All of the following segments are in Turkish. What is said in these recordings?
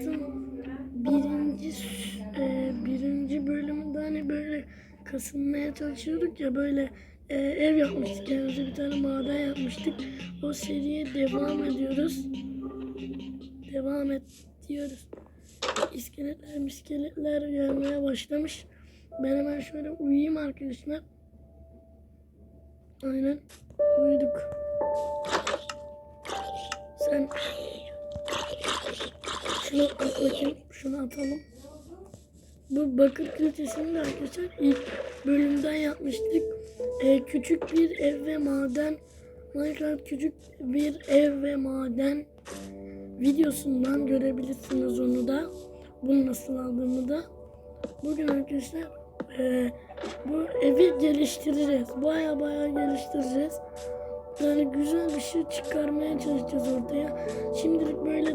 Minecraft'ın birinci e, birinci bölümünde hani böyle kasılmaya çalışıyorduk ya böyle e, ev yapmıştık kendimize bir tane maden yapmıştık. O seriye devam ediyoruz. Devam et diyoruz. İskeletler miskeletler gelmeye başlamış. Ben hemen şöyle uyuyayım arkadaşlar. Aynen uyuduk. Sen şunu at bakayım. Şunu atalım. Bu bakır kalitesini de arkadaşlar ilk bölümden yapmıştık. Ee, küçük bir ev ve maden Minecraft küçük bir ev ve maden videosundan görebilirsiniz onu da. Bunu nasıl aldığımı da. Bugün arkadaşlar e, bu evi geliştireceğiz. Baya baya geliştireceğiz. Yani güzel bir şey çıkarmaya çalışacağız ortaya. Şimdilik böyle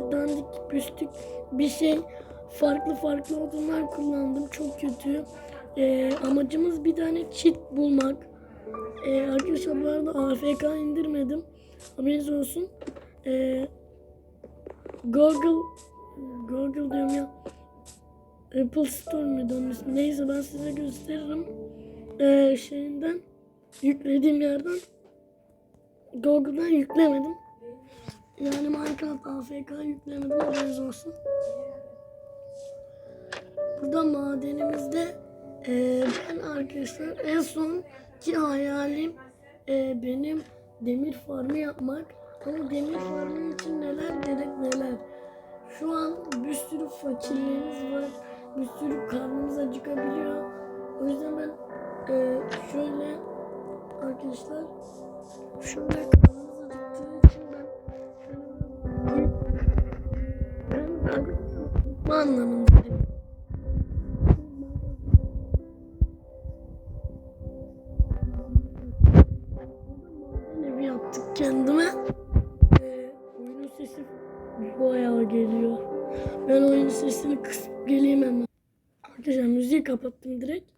dandik püstük bir şey farklı farklı odunlar kullandım. Çok kötü. Ee, amacımız bir tane çit bulmak. Ee, arkadaşlar bu arada AFK indirmedim. Haberiniz olsun. Ee, Google Google diyorum ya. Apple Store muydu? Neyse ben size gösteririm. Ee, şeyinden yüklediğim yerden Google'dan yüklemedim. Yani Minecraft AFK yüklemedim haberiniz olsun. Burada madenimizde e, ben arkadaşlar en son ki hayalim e, benim demir farmı yapmak. Ama demir farmı için neler gerek neler. Şu an bir sürü fakirliğimiz var. Bir sürü karnımız acıkabiliyor. O yüzden ben e, şöyle arkadaşlar şöyle bu anlamındayım. Evi yaptık kendime. Ee, oyunun sesi bayağı geliyor. Ben oyunun sesini kısıp geleyim hemen. Arkadaşlar müziği kapattım direkt.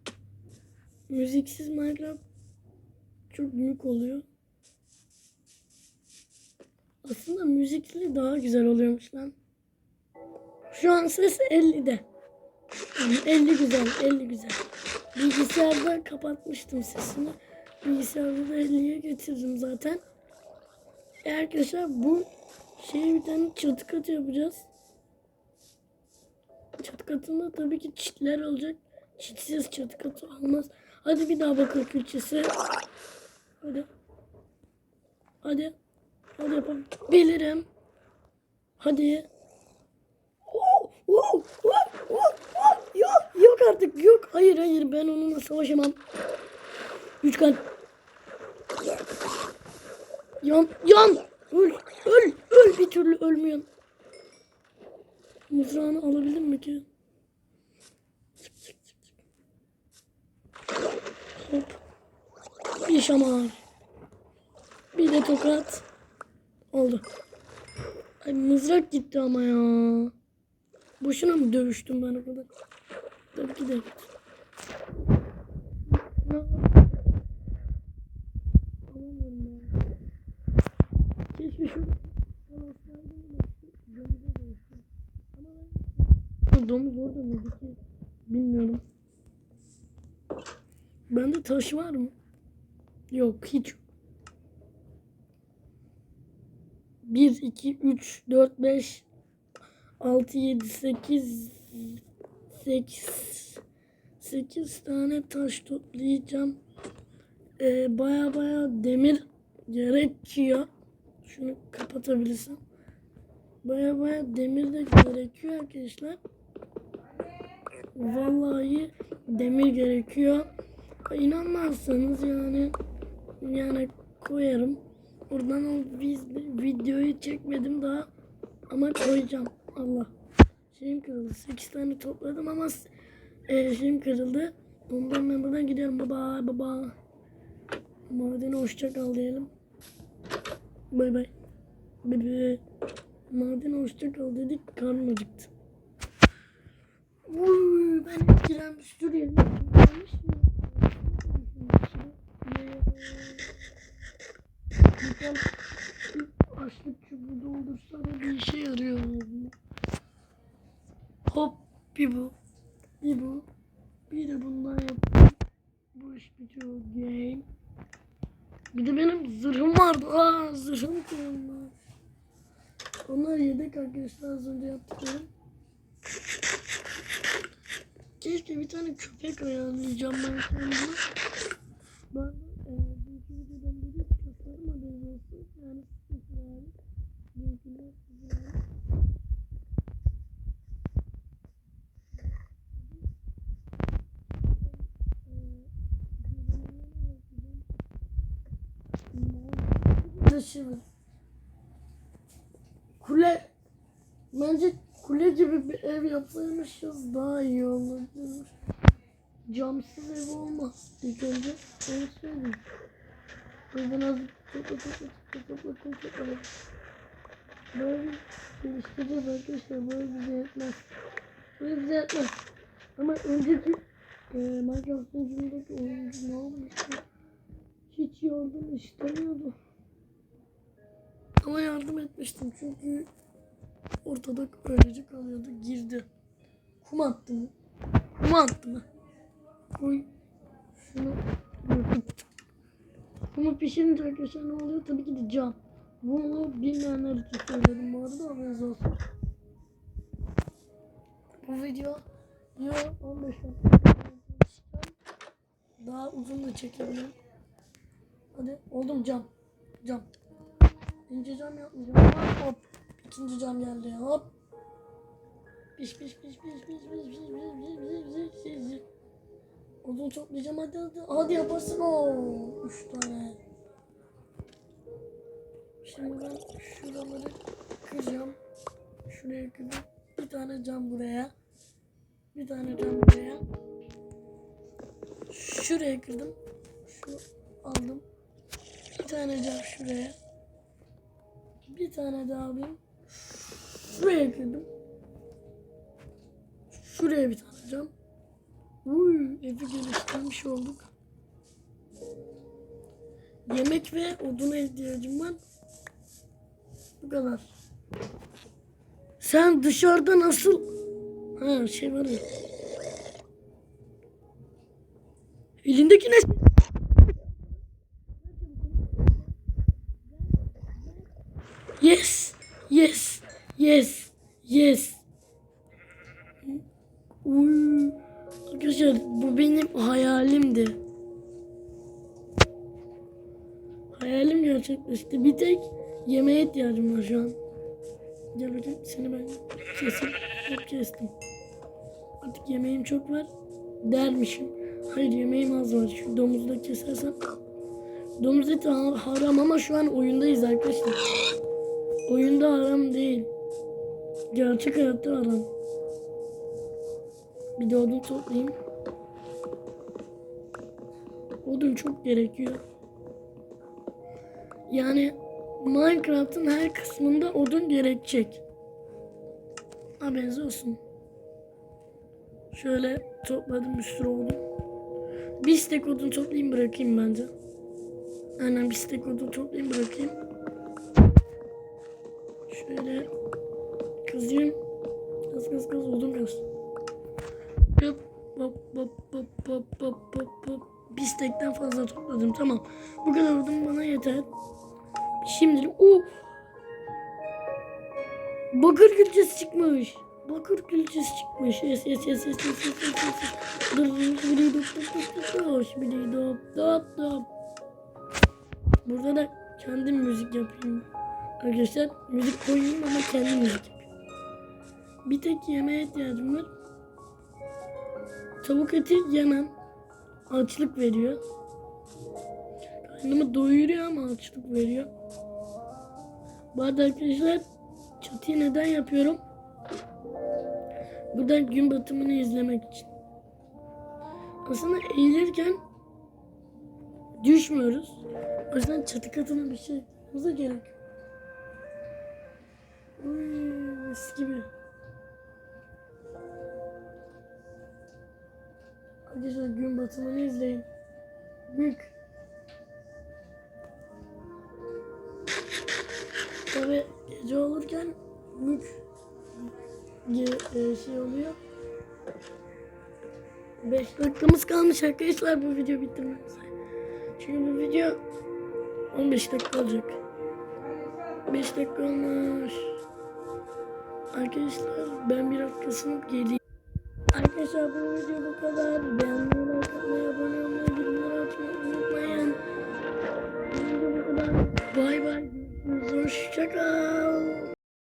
Müziksiz Minecraft çok büyük oluyor. Aslında müzikli daha güzel oluyormuş lan. Şu an ses 50'de. Yani 50 güzel, 50 güzel. Bilgisayarda kapatmıştım sesini. Bilgisayarda da 50'ye getirdim zaten. E arkadaşlar bu şeyi bir tane çatı katı yapacağız. Çatı katında tabii ki çitler olacak. Çitsiz çatı katı olmaz. Hadi bir daha bakır külçesi. Hadi. Hadi. Hadi yapabilirim. Hadi. Oh, oh, oh, oh. Yok, yok artık yok. Hayır hayır ben onunla savaşamam. Üç kan. Yan yan. Öl öl öl bir türlü ölmüyorsun. Mızrağını alabilir mi ki? Hop. Bir şamar. Bir de tokat. Oldu. Ay mızrak gitti ama ya. Boşuna mı dövüştüm ben o? Tabii ki de. Keşke şu. Domuz orada mıydı ki? Bilmiyorum. Bende taş var mı? Yok hiç yok. 1, 2, 3, 4, 5, 6, 7, 8, 8, 8 tane taş toplayacağım. Ee, baya baya demir gerekiyor. Şunu kapatabilirsem. Baya baya demir de gerekiyor arkadaşlar. Vallahi demir gerekiyor. İnanmazsanız yani yani koyarım. Buradan o biz videoyu çekmedim daha ama koyacağım. Allah. Şeyim kırıldı. 8 tane topladım ama e, şeyim kırıldı. Ondan ben buradan gidiyorum. Baba baba. Madene hoşça kal diyelim. Bay bay. Bebe. Madene hoşça kal dedik. Karnım acıktı. Uy, ben etkilenmiş dur ya. Etkilenmiş mi? Güzel bir açlık çubuğu doldursa da bir işe yarıyor. Hop bir bu. Bir bu. Bir de bundan yaptım. Bu iş bitiyor. Game. Bir de benim zırhım vardı. Aa zırhım kırıldı. Onlar yedek arkadaşlar az önce yaptıklarım. Keşke bir tane köpek ayarlayacağım ben kendime. Ben e, iki videodan biri hiç kaslarım haberiniz olsun. Yani sıkıntı yani. Linkini Karışırız. Kule bence kule gibi bir ev yapsaymışız daha iyi olurdu. Camsız ev olmaz ilk önce. Onu söyleyeyim. Buradan az Böyle geliştireceğiz arkadaşlar. Böyle bize yetmez. Böyle bize yetmez. Ama önceki e, Minecraft oyuncundaki oyuncu ne olmuştu? Hiç yardım istemiyordu. Ama yardım etmiştim çünkü ortada öylece kalıyordu. Girdi. Kum attı mı? Kum attı mı? Koy. Şunu Kumu pişirince arkadaşlar ne oluyor? Tabii ki de cam. Bunu bilmeyenler için söyledim bu arada haberiniz olsun. Bu video yo 15 dakika daha uzun da çekebilirim. Hadi oldum cam. Cam. İnce cam yapmayacağım. Hop hop. İkinci cam geldi. Hop. Piş piş piş piş piş piş piş piş piş piş piş piş. Odun toplayacağım hadi hadi. Hadi yaparsın o. Üç tane. Şimdi ben şuraları kıracağım. Şuraya kırdım. Bir tane cam buraya. Bir tane cam buraya. Şuraya kırdım. Şunu aldım. Bir tane cam şuraya. Bir tane daha alayım. Şuraya kırdım. Şuraya bir tane cam. Uy, evi geliştirmiş olduk. Yemek ve oduna ihtiyacım var. Bu kadar. Sen dışarıda nasıl... Ha şey var ya. Elindeki ne? Yes. Yes. Yes. Yes. Uy. Arkadaşlar bu benim hayalimdi. Hayalim gerçekleşti. Bir tek yemeğe ihtiyacım var şu an. Gel bakayım seni ben kesin. Hep kestim. Artık yemeğim çok var. Dermişim. Hayır yemeğim az var. Şu domuzu da kesersem. Domuz eti ha- haram ama şu an oyundayız arkadaşlar. Oyunda haram değil. Gerçek hayatta haram. Bir de odun toplayayım. Odun çok gerekiyor. Yani Minecraft'ın her kısmında odun gerekecek. Haberiniz olsun. Şöyle topladım bir sürü odun. Bir stek odun toplayayım bırakayım bence. Aynen bir stek odun toplayayım bırakayım. Şöyle kazayım. Kaz kaz kaz odun kaz. Hop hop hop hop hop hop hop hop. Bir stekten fazla topladım tamam. Bu kadar odun bana yeter. Şimdi o bakır külçesi çıkmış. Bakır külçesi çıkmış. Yes yes yes yes yes yes yes yes. Dur dop dop dop. Biri dop dop dop. Burada da kendim müzik yapayım. Arkadaşlar müzik koyayım ama kendim müzik. Bir tek yemeğe ihtiyacım var. Tavuk eti yemem. Açlık veriyor. Karnımı doyuruyor ama açlık veriyor. Bu arada arkadaşlar çatıyı neden yapıyorum? Buradan gün batımını izlemek için. Aslında eğilirken düşmüyoruz. O yüzden çatı katına bir şey gerek yok. Uy, mis. Arkadaşlar gün batımını izleyin. Büyük. Tabi gece olurken mük ge- e, şey oluyor. 5 dakikamız kalmış arkadaşlar bu video bitirmemize. Çünkü bu video 15 dakika olacak. 5 dakika olmuş. Arkadaşlar ben bir dakika sınıp geleyim. Arkadaşlar bu video bu kadar. Beğenmeyi, like atmayı, abone olmayı, bildirimleri açmayı unutmayın. Bu video bu kadar. Bay bay. Hoşçakal.